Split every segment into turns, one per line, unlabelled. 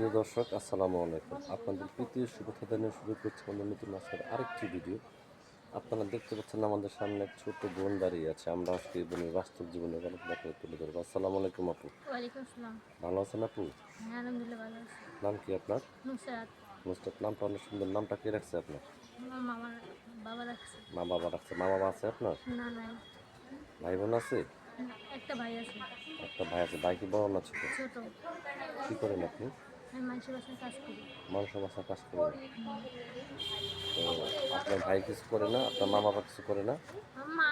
প্রিয় দর্শক আসসালামু আলাইকুম। আপনাদের প্রীতি শুভেচ্ছা জানিয়ে শুরু করছি আমাদের নতুন আসার আরেকটি ভিডিও। আপনারা দেখতে পাচ্ছেন আমাদের সামনে এক ছোট্ট বোন দাঁড়িয়ে আছে। আমরা আজকে বোনের বাস্তব জীবনে গল্প আপনাকে তুলে ধরবো। আসসালামু আলাইকুম আপু। ভালো আছেন আপু?
হ্যাঁ আলহামদুলিল্লাহ ভালো আছি।
নাম কি আপনার? মুস্তাক নামটা অনেক সুন্দর। নামটা কে রাখছে আপনার? মা বাবা রাখছে। মা বাবা আছে আপনার? ভাই বোন আছে?
একটা ভাই আছে।
একটা ভাই আছে। ভাই কি বড় না ছোট। কি করেন আপনি?
মানুষের বাসায় কাজ করি।
তো আপনার ভাই কিছু করে না? আপনার মা বাবা কিছু করে না?
মা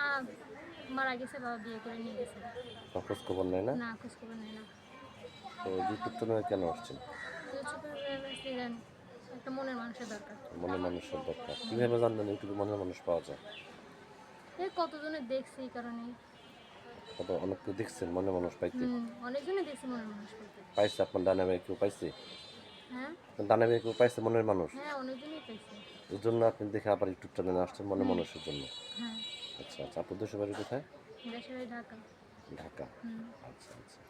মারা গেছে বাবা বিয়ে করে নিয়ে গেছে।
খোঁজ খবর নেয় না?
না খোঁজ খবর নেই না।
তো কেন আসছেন?
একটা মনের মানুষের দরকার।
মনের মানুষের দরকার। কীভাবে জানবেন ইউটিউবে মনের মানুষ পাওয়া যায়?
এই কতজনের দেখছি এই কারণে
কত অনেক কেউ দেখছেন মনের মানুষ পাইতে
অনেকজনে দেখছি মনের মানুষ বলতে
পাইছে। আপনার ডানে ভাই কেউ পাইছে?
হ্যাঁ?
ডানে ভাই কেউ পাইছে মনের মানুষ?
হ্যাঁ অনেকজনই
এই জন্য আপনি দেখে আবার ইউটিউব চ্যানেলে আসছেন মনের মানুষের জন্য।
হ্যাঁ।
আচ্ছা আচ্ছা আপনার দেশের বাড়ি কোথায়?
দেশের বাড়ি ঢাকা।
ঢাকা। আচ্ছা আচ্ছা।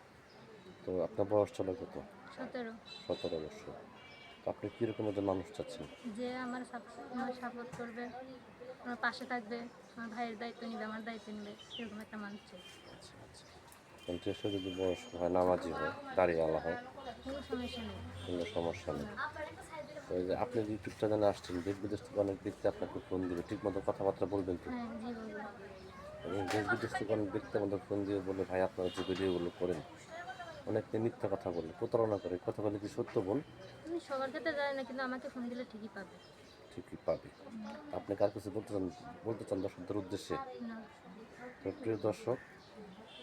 তো আপনার বয়স চলে কত?
সতেরো।
সতেরো বছর। তো আপনি কীরকম একজন মানুষ চাচ্ছেন?
যে আমার সাপোর্ট করবে আমার পাশে থাকবে আমার ভাইয়ের দায়িত্ব নিবে আমার দায়িত্ব নিবে সেরকম একটা মানুষ চাই।
আচ্ছা যদি বয়স হয় নামাজি হয় দাঁড়িয়ে হয়
কোনো সমস্যা নেই।
যে আপনি যে ইউটিউব চ্যানেলে আসছেন দেশ বিদেশ থেকে অনেক ব্যক্তি আপনাকে ফোন দিবে ঠিক মতো কথাবার্তা বলবেন তো
হ্যাঁ
দেশ বিদেশ থেকে অনেক ব্যক্তি আমাদের ফোন দিয়ে বলে ভাই আপনারা যে ভিডিওগুলো করেন অনেকে মিথ্যা কথা বলে প্রতারণা করে কথা বলে কি সত্য বল?
আমি সবার ক্ষেত্রে জানি না কিন্তু আমাকে ফোন দিলে ঠিকই পাবে।
ঠিকই পাবে। আপনি কার কাছে বলতে চান বলতে চান দর্শকদের উদ্দেশ্যে? প্রিয় দর্শক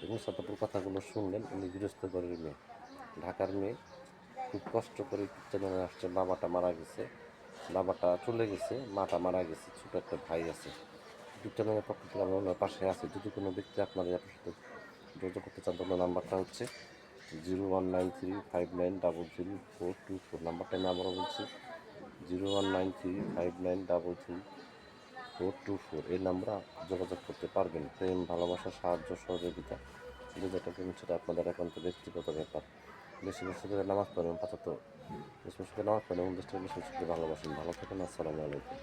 এবং সাতাপুর কথাগুলো শুনলেন উনি গৃহস্থ ঘরের মেয়ে। ঢাকার মেয়ে খুব কষ্ট করে চ্যানেলে আসছে, বাবাটা মারা গেছে, বাবাটা চলে গেছে, মাটা মারা গেছে, ছোটো একটা ভাই আছে। ইউটিউব পক্ষ থেকে আমরা ওনার পাশে আছি। যদি কোনো ব্যক্তি আপনার সাথে যোগাযোগ করতে চান, তাহলে নাম্বারটা হচ্ছে zero one nine three five nine double three four two four. নাম্বারটা আমি আবারও বলছি, zero one nine three five nine double three four two four এই নাম্বারে যোগাযোগ করতে পারবেন। প্রেম, ভালোবাসা, সাহায্য, সহযোগিতা যে যেটা প্রেম সেটা আপনাদের একান্ত ব্যক্তিগত ব্যাপার। বেশি বেশি করে নামাজ পড়েন, পাঁচাত্তর, বেশি বেশি করে নামাজ পড়েন এবং দেশটাকে বেশি বেশি করে ভালোবাসেন। ভালো থাকেন, আসসালামু আলাইকুম।